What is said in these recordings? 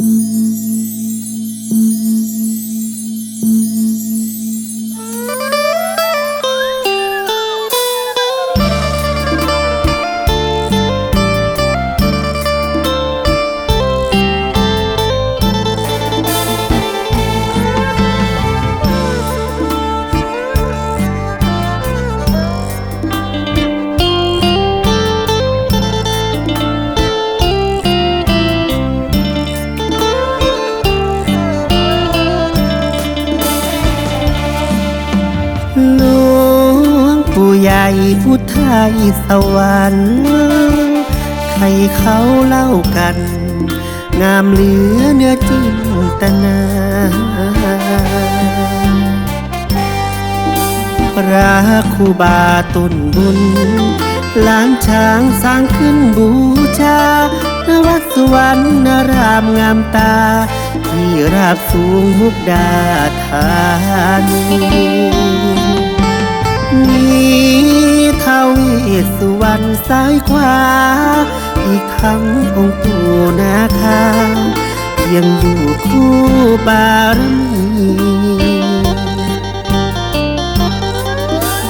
ห ปู่ใหญ่พุทธไทยสวรรค์ใครเขาเล่ากัน งามเหลือเนื้อจินตนาพระคูบาตุนบุญล้านช้างสร้างขึ้นบูชานวัดสวรรณรามงามตา ที่ราบสูงมุกดาธานีมีเท้า สุวรรณซ้ายขวา อีกทั้งองค์ปู่นาคายังอยู่คู่บารมี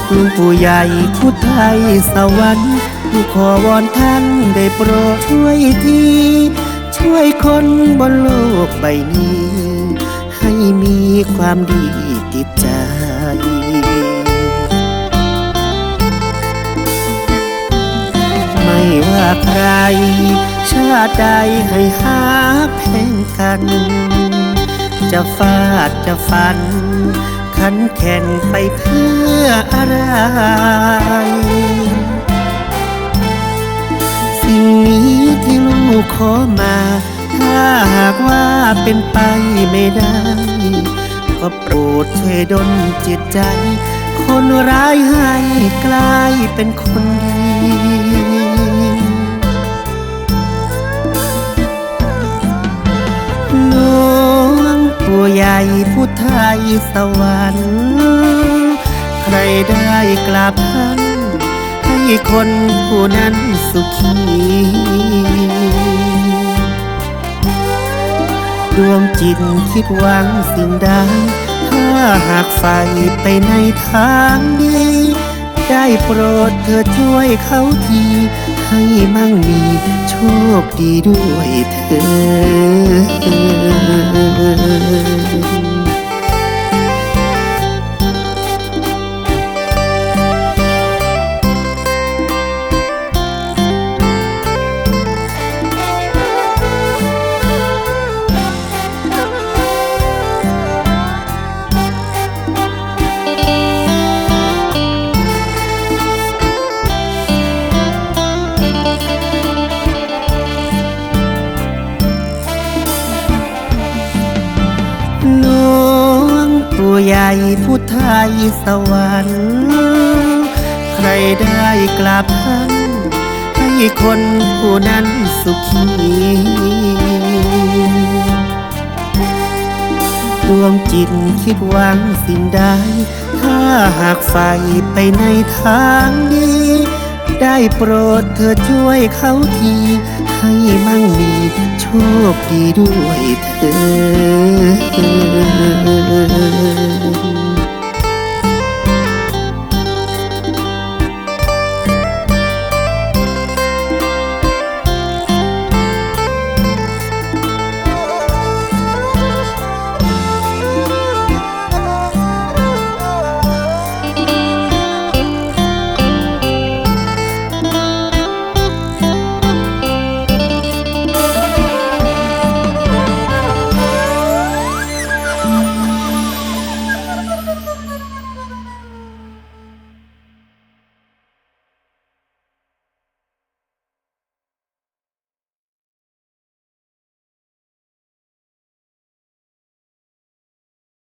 หลวงปู่ใหญ่พุทธไทยสวรรค์ผู้ขอวอนท่านได้โปรดช่วยทีช่วยคนบนโลกใบนี้ ให้มีความดีติดใจ ใคร ชาติใดให้หาแพ่งกัน จะฟาดจะฟัน ขันแข่งไปเพื่ออะไรสิ่งนี้ที่ลูกขอมา ถ้าหากว่าเป็นไปไม่ได้ก็โปรดช่วยดลจิตใจ คนร้ายให้กลายเป็นคนดี วงปู่ใหญ่พุทธไทยสวรรค์ ใครได้กราบท่านให้คนผู้นั้นสุขี ดวงจิตคิดหวังสิ่งใดถ้าหากใฝ่ไปในทางดี ได้โปรดเธอช่วยเขาที ให้มั่งมีโชคดีด้วยเธอ ใหญ่พุทธไทยสวรรค์ ใครได้กราบท่านให้คนผู้นั้นสุขีดวงจิตคิดหวังสิ่งใด ถ้าหากใฝ่ไปในทางดี ได้โปรดเธอช่วยเขาที คดีด้วยเธอ